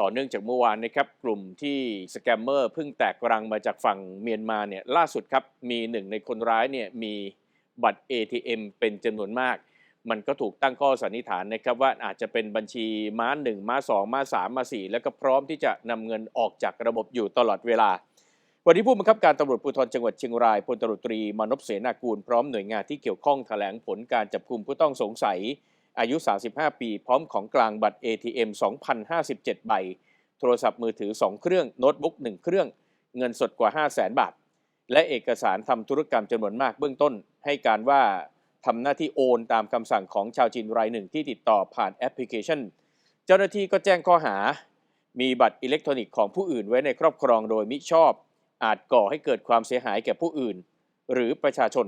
ต่อเนื่องจากเมื่อวานนะครับกลุ่มที่สแกมเมอร์เพิ่งแตกรังมาจากฝั่งเมียนมาเนี่ยล่าสุดครับมีหนึ่งในคนร้ายเนี่ยมีบัตร ATM เป็นจำนวนมาก มันก็ถูกตั้งข้อสันนิษฐานนะครับว่าอาจจะเป็นบัญชีม้าหนึ่งม้าสองม้าสามม้าสี่แล้วก็พร้อมที่จะนำเงินออกจากระบบอยู่ตลอดเวลา วันนี้ผู้บังคับการตำรวจภูธรจังหวัดเชียงรายพลตำรวจตรีมานพเสนากูลพร้อมหน่วยงานที่เกี่ยวข้องแถลงผลการจับกลุ่มผู้ต้องสงสัย อายุ 35 ปี พร้อมของกลางบัตร ATM 2,057 ใบ โทรศัพท์มือถือ 2 เครื่อง โน้ตบุ๊ก 1 เครื่อง เงินสดกว่า 5 0 0แสนบาท และเอกสารทำธุรกรรมจำนวนมากเบื้องต้น ให้การว่าทำหน้าที่โอนตามคำสั่งของชาวจีนรายหนึ่งที่ติดต่อผ่านแอปพลิเคชัน เจ้าหน้าที่ก็แจ้งข้อหา มีบัตรอิเล็กทรอนิกส์ของผู้อื่นไว้ในครอบครองโดยมิชอบ อาจก่อให้เกิดความเสียหายแก่ผู้อื่น หรือประชาชน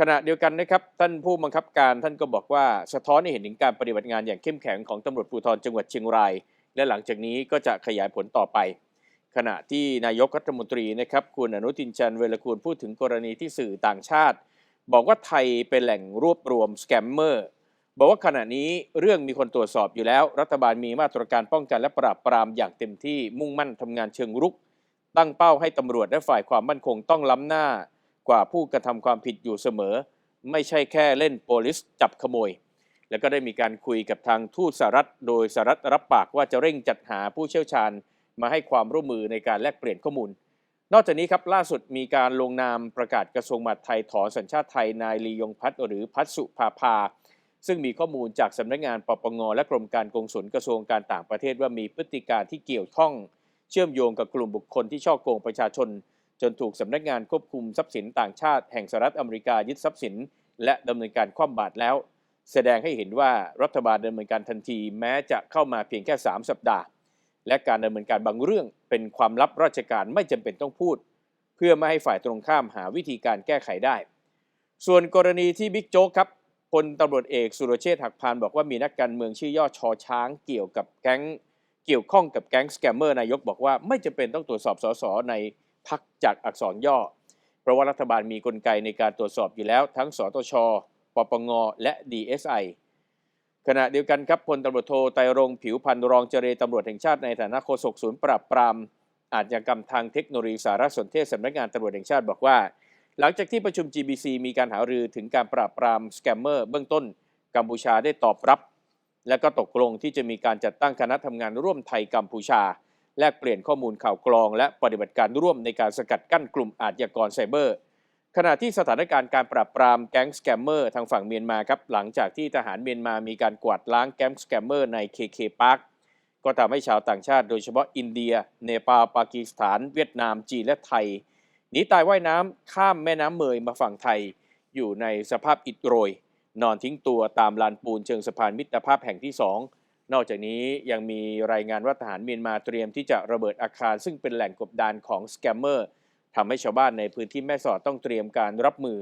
ขณะเดียวกันนะครับท่านผู้บังคับการท่านก็บอกว่าสะท้อนให้เห็นถึงการปฏิบัติงานอย่างเข้มแข็งของตำรวจภูธรจังหวัดเชียงราย และหลังจากนี้ก็จะขยายผลต่อไป ขณะที่นายกรัฐมนตรีนะครับคุณอนุทินจันทร์เวลคูลพูดถึงกรณีที่สื่อต่างชาติ บอกว่าไทยเป็นแหล่งรวบรวมสแกมเมอร์บอกว่าขณะนี้เรื่องมีคนตรวจสอบอยู่แล้ว รัฐบาลมีมาตรการป้องกันและปราบปรามอย่างเต็มที่มุ่งมั่นทำงานเชิงรุก ตั้งเป้าให้ตำรวจและฝ่ายความมั่นคงต้องล้ำหน้า กว่าผู้กระทำความผิดอยู่เสมอ ไม่ใช่แค่เล่นโปลิสจับขโมย แล้วก็ได้มีการคุยกับทางทูตสหรัฐ โดยสหรัฐรับปากว่าจะเร่งจัดหาผู้เชี่ยวชาญ มาให้ความร่วมมือในการแลกเปลี่ยนข้อมูล นอกจากนี้ครับล่าสุดมีการลงนามประกาศกระทรวงมหาดไทยถอนสัญชาติไทยนายลียงพัฒน์หรือพัฒสุภาภาซึ่งมีข้อมูลจากสำนักงานปปงและกรมการกงสุลกระทรวงการต่างประเทศว่ามีพฤติการที่เกี่ยวข้อง เชื่อมโยงกับกลุ่มบุคคลที่ช่อโกงประชาชน จนถูกสำนักงานควบคุมทรัพย์สินต่างชาติแห่งสหรัฐอเมริกายึดทรัพย์สิน และดำเนินการคว่ำบาตรแล้ว แสดงให้เห็นว่ารัฐบาลดำเนินการทันทีแม้จะเข้ามาเพียงแค่ 3 สัปดาห์ และการดำเนินการบางเรื่องเป็นความลับราชการไม่จำเป็นต้องพูด เพื่อไม่ให้ฝ่ายตรงข้ามหาวิธีการแก้ไขได้ ส่วนกรณีที่บิ๊กโจ๊กครับพลตำรวจเอกสุรเชษฐ์หักพานบอกว่ามีนักการเมืองชื่อย่อชอช้างเกี่ยวกับแก๊งเกี่ยวข้องกับแก๊งสแกมเมอร์นายกบอกว่าไม่จำเป็นต้องตรวจสอบสสใน พักจากอักษรย่อ เพราะว่ารัฐบาลมีกลไกในการตรวจสอบอยู่แล้ว ทั้งสตช ปปง และ DSI ขณะเดียวกันครับพลตำรวจโทไตรรงผิวพันธ์รองเจรตำรวจแห่งชาติในฐานะโฆษกศูนย์ปราบปรามอาชญากรรมทางเทคโนโลยีสารสนเทศสำนักงานตำรวจแห่งชาติบอกว่า หลังจากที่ประชุม GBC มีการหารือถึงการปราบปรามสแกมเมอร์เบื้องต้น กัมพูชาได้ตอบรับ และก็ตกลงที่จะมีการจัดตั้งคณะทำงานร่วมไทยกัมพูชา แลกเปลี่ยนข้อมูลข่าวกรอง และปฏิบัติการร่วมในการสกัดกั้นกลุ่มอาชญากรไซเบอร์ ขณะที่สถานการณ์การปราบปรามแก๊งสแกมเมอร์ทางฝั่งเมียนมาครับหลังจากที่ทหารเมียนมามีการกวาดล้างแก๊งสแกมเมอร์ใน KK Park ก็ทำให้ชาวต่างชาติ โดยเฉพาะอินเดีย เนปาลปากีสถาน เวียดนาม จีนและไทยหนีตายว่ายน้ำข้ามแม่น้ำเมยมาฝั่งไทย อยู่ในสภาพอิดโรย นอนทิ้งตัวตามลานปูนเชิงสะพานมิตรภาพแห่งที่2 นอกจากนี้ยังมีรายงานว่าทหารเมียนมาเตรียมที่จะระเบิดอาคาร ซึ่งเป็นแหล่งกบดานของสแกมเมอร์ทำให้ชาวบ้านในพื้นที่แม่สอดต้องเตรียมการรับมือ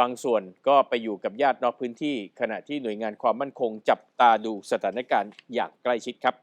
บางส่วนก็ไปอยู่กับญาตินอกพื้นที่ ขณะที่หน่วยงานความมั่นคงจับตาดูสถานการณ์อย่างใกล้ชิดครับ